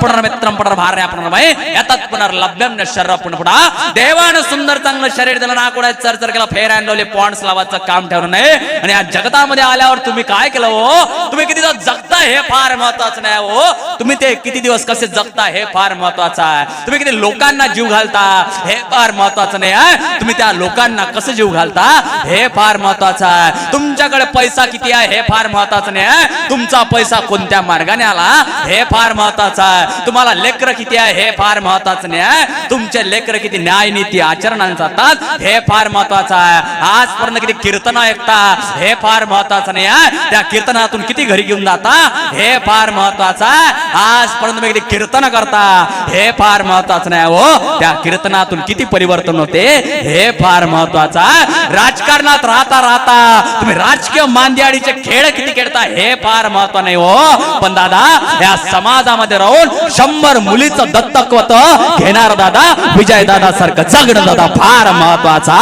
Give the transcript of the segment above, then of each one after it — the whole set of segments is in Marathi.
पुनर्मित्रम पुनर्भार्या पुनर्मय यातात पुनर्लभ्यम न पुनपुडा देवानं सुंदर चांगलं शरीर दिलं ना कोणा चर चर केला फेर अँडवले पॉइंट्स लावायचं काम ठेवलं नाही. आणि या जगतामध्ये आल्यावर तुम्ही काय केलं हो? तुम्ही किती जगता हे फार महत्वाचं नाही हो. तुम्ही ते किती दिवस कसे जगता हे फार महत्वाचं आहे. तुम्ही किती लोकांना जीव घालता हे फार महत्वाचं नाही आहे. तुम्ही त्या लोकांना कसं जीव घालता हे फार महत्वाचं आहे. तुमच्याकडे पैसा किती आहे हे फार महत्वाचं नाही आहे. तुमचा पैसा कोणत्या मार्गाने आला हे फार महत्वाचं आहे. तुम्हाला लेकर किती आहे हे फार महत्वाचं नाही आहे. तुमचे लेकर किती न्याय नीती आचरणाने जातात हे फार महत्वाचं आहे. आजपर्यंत किती कीर्तन ऐकता हे फार महत्वाचं नाही आहे. त्या कीर्तनातून किती घरी घेऊन जाता हे फार महत्वाचं आजपर्यंत तुम्ही कीर्तन करता? हे फार महत्वाचं नाही हो. त्या कीर्तनातून किती परिवर्तन होते? हे फार महत्वाचं राजकारणात राहता राहता तुम्ही राजकीय मांदियाडीचे खेळ किती खेळता? हे फार महत्त्व नाही हो. पण दादा या समाजामध्ये राहून शंभर मुलीचं दत्तकवत घेणार दादा विजय दादा सारखं जगणं दादा फार महत्त्वाचा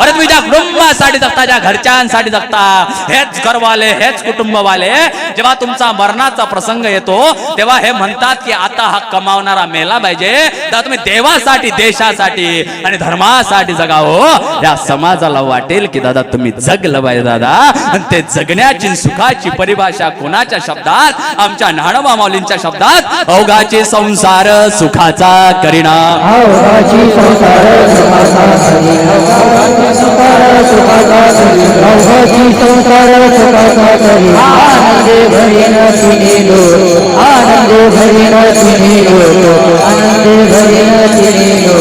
अरे तुम्ही ज्या कुटुंबासाठी जगता ज्या घरच्यांसाठी जगता हेच घरवाले हेच कुटुंबवाले जेव्हा तुमचा मरणाचा प्रसंग येतो तेव्हा हे म्हणतात की आता हा कमावणारा मेला पाहिजे. तर तुम्ही देवासाठी देशासाठी आणि धर्मासाठी जगावं. या समाजाला वाटेल की दादा तुम्ही जगलं पाहिजे दादा. आणि ते जगण्याची सुखाची परिभाषा कोणाच्या शब्दात? आमच्या नाणबा माऊलींच्या शब्दात? अवघाचे संसार सुखाचा करिणा सुखाचा तिनेलो आनंदे भरिन तिनेलो आनंदे भरिन तिनेलो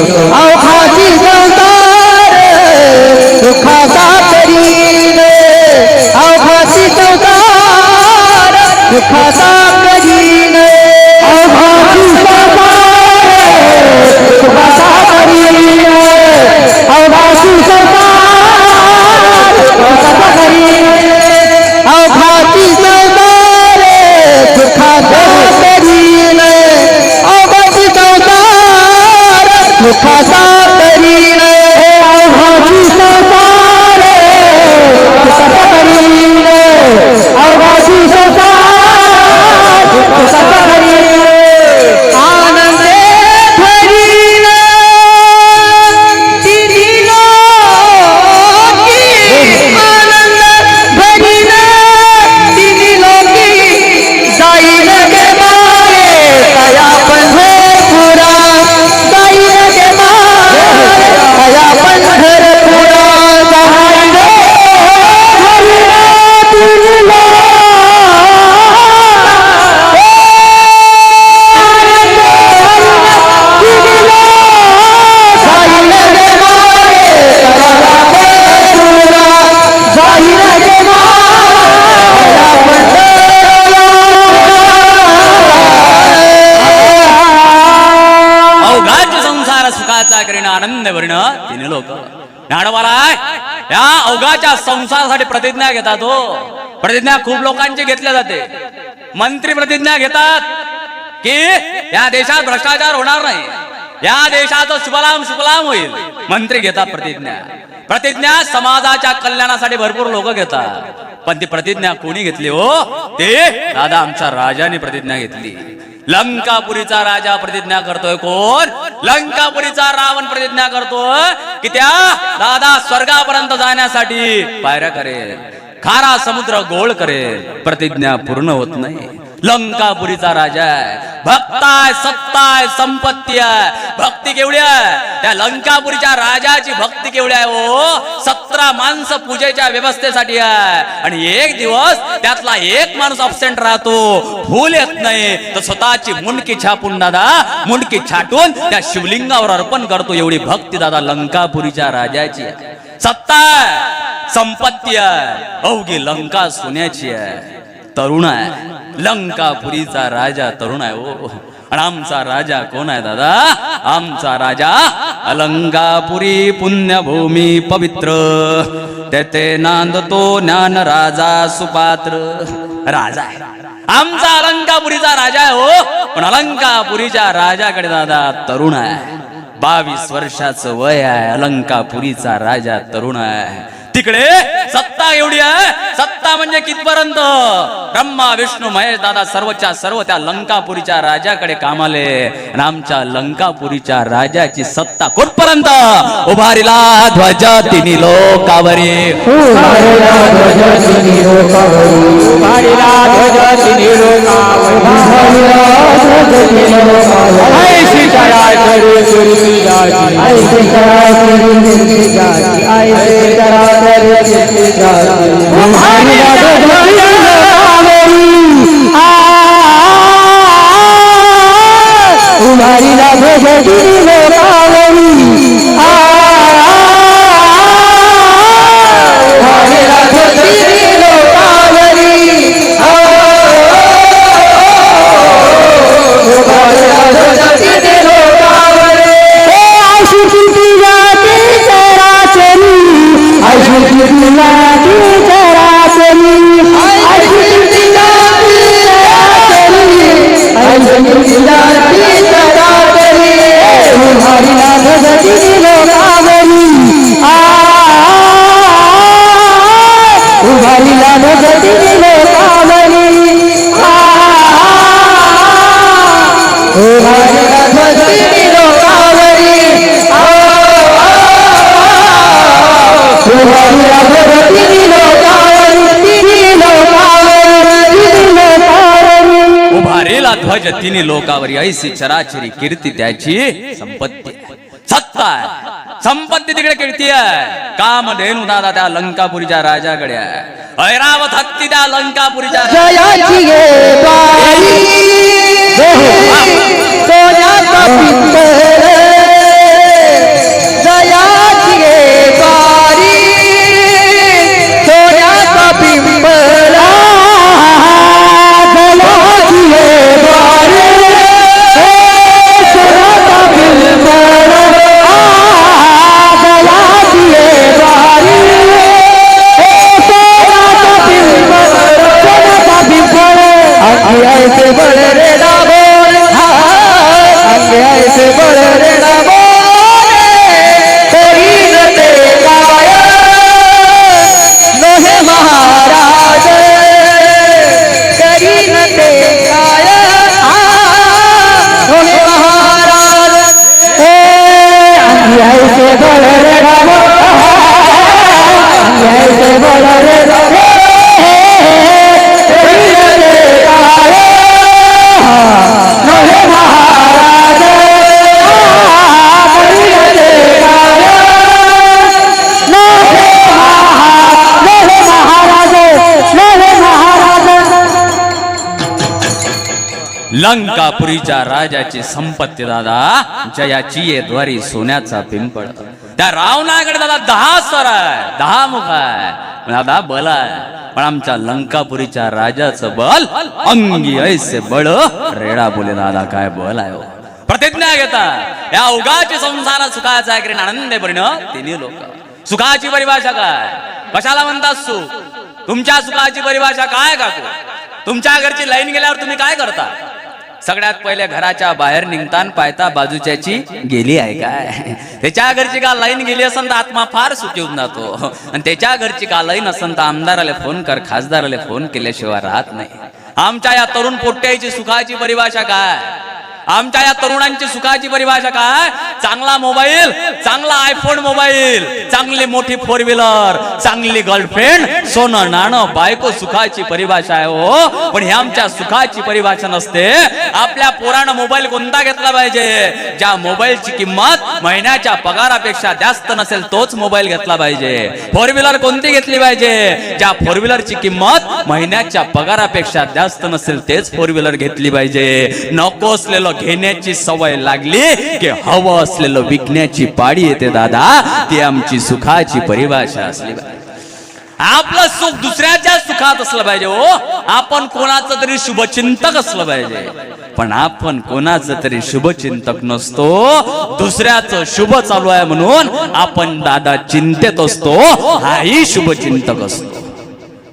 स्वतःच्या संसारासाठी प्रतिज्ञा घेतात हो. प्रतिज्ञा खूप लोकांची घेतल्या जाते. मंत्री प्रतिज्ञा घेतात की या देशात भ्रष्टाचार होणार नाही. या देशाचं शुभलाम शुभलाम होईल. मंत्री घेतात प्रतिज्ञा. प्रतिज्ञा समाजाच्या कल्याणासाठी भरपूर लोक घेतात. पण ती प्रतिज्ञा कोणी घेतली हो? ते दादा आमच्या राजाने प्रतिज्ञा घेतली. लंकापुरीचा राजा प्रतिज्ञा करतोय कोण? लंकापुरीचा रावण प्रतिज्ञा करतो की त्या दादा स्वर्गापर्यंत जाण्यासाठी पायऱ्या करेल. खारा समुद्र गोळ करेल. प्रतिज्ञा पूर्ण होत नाही. लंकापुरीचा राजा आहे. भक्ताय सत्ताय संपत्ती आहे. भक्ती केवढी आहे? त्या लंकापुरीच्या राजाची भक्ती केवढी आहे हो? सतरा माणसं पूजेच्या व्यवस्थेसाठी आहे. आणि एक दिवस त्यातला एक माणूस अबसेंट राहतो. फुल येत नाही. तर स्वतःची मुंडकी छापून दादा मुंडकी छाटून त्या शिवलिंगावर अर्पण करतो. एवढी भक्ती दादा लंकापुरीच्या राजाची आहे. सत्ता संपत्ती आहे. अवघी लंका सोन्याची आहे. तरुण आहे. लंकापुरीचा राजा तरुण आहे ओ आणि आमचा राजा कोण आहे दादा? आमचा राजा अलंकापुरी पुण्यभूमी पवित्र. तेथे नांदतो ज्ञान राजा सुपात्र. राजा आहे. आमचा अलंकापुरीचा राजा आहे हो पण अलंकापुरीच्या राजाकडे दादा तरुण आहे. बावीस वर्षाचं वय आहे अलंकापुरीचा राजा तरुण आहे. तिकडे सत्ता एवढी आहे. सत्ता म्हणजे कितपर्यंत? ब्रह्मा विष्णू महेश दादा सर्वच्या सर्व त्या लंकापुरीच्या राजाकडे कामाले आणि आमच्या लंकापुरीच्या राजाची सत्ता कुठपर्यंत? उभारीला ध्वज तिन्ही लोकावरी. ध्वज तिन्ही लोकावरी उभारला ध्वज ध्वज लोकावरी लोकावरी लोकावरी उभारेला ध्वज तिने लोकावरी ऐसी चराचरी कीर्ती त्याची संपत्ती. सत्ता आहे संपत्ती तिकडे कीर्ती आहे काम धेनू दादा त्या लंकापुरीच्या राजाकडे आहे। ऐरावत हत्ती त्या लंकापुरीच्या जयाची अंगे ऐसे बळ रे लंकापुरीच्या राजाची संपत्ती दादा. जयाची ये द्वारी सोन्याचा पिंपळ. त्या रावणाकडे दादा दहा स्वर आहे दहा मुख आहे. दादा बल आहे. पण आमच्या लंकापुरीच्या राजाचं बल अंगी ऐसे बळ. रेडा बोले दादा काय बल आहे हो. प्रतिज्ञा घेता. या उगाची संसार सुखाचा करीन आनंद परिणाम तिन्ही लोक. सुखाची परिभाषा काय? कशाला म्हणतात सुख तुमच्या सुखाची परिभाषा काय काकू? तुमच्या घरची लाईन गेल्यावर तुम्ही काय करता? सगळ्यात पहिले घराच्या बाहेर निघतान पायता बाजूच्याची गेली आहे काय? त्याच्या घरची का लाईन गेली असन तर आत्मा फार सुखी होऊन जातो. आणि त्याच्या घरची का लाईन असेल तर आमदाराला फोन कर खासदाराला फोन केल्याशिवाय राहत नाही. आमच्या या तरुण पोट्ट्याची सुखाची परिभाषा काय? आमच्या या तरुणांची सुखाची परिभाषा काय? चांगला मोबाईल चांगला आयफोन मोबाईल चांगली मोठी फोर व्हीलर चांगली गर्लफ्रेंड सोनं नाणं बायको सुखाची परिभाषा आहे हो. पण ही आमच्या सुखाची परिभाषा नसते. आपल्या पोरानं मोबाईल कोणता घेतला पाहिजे? ज्या मोबाईलची किंमत महिन्याच्या पगारापेक्षा जास्त नसेल तोच मोबाईल घेतला पाहिजे. फोर व्हीलर कोणती घेतली पाहिजे? ज्या फोर व्हीलरची किंमत महिन्याच्या पगारापेक्षा जास्त नसेल तेच फोर व्हीलर घेतली पाहिजे. नको असलेलं घेण्याची सवय लागली की हवं असलेलं विकण्याची पाडी येते दादा. ती आमची सुखाची परिभाषा असली आपलं सुख दुसऱ्याच्या सुखात असलं पाहिजे हो. आपण कोणाचं तरी शुभचिंतक असलं पाहिजे. पण आपण कोणाचं तरी शुभचिंतक नसतो. दुसऱ्याचं शुभ चालू आहे म्हणून आपण दादा चिंतेत असतो. हाही शुभचिंतक असतो.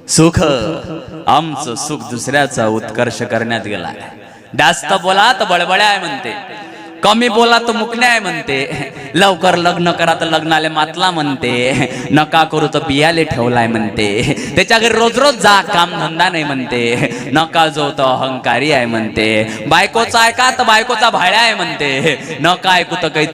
सुख आमचं सुख दुसऱ्याचा उत्कर्ष करण्यात गेला जास्त बोला तर बळबळ्या आहे म्हणते. कमी बोला तर मुकण्या आहे म्हणते. लवकर लग्न करा तर लग्नाले मातला म्हणते. नका करू तर बियाले ठेवलाय म्हणते. त्याच्या घरी रोज रोज जा काम धंदा नाही म्हणते. नका जो तो अहंकारी आहे म्हणते. बायकोचा ऐका तर बायकोचा भाड्या आहे म्हणते. नका ऐकू तर काही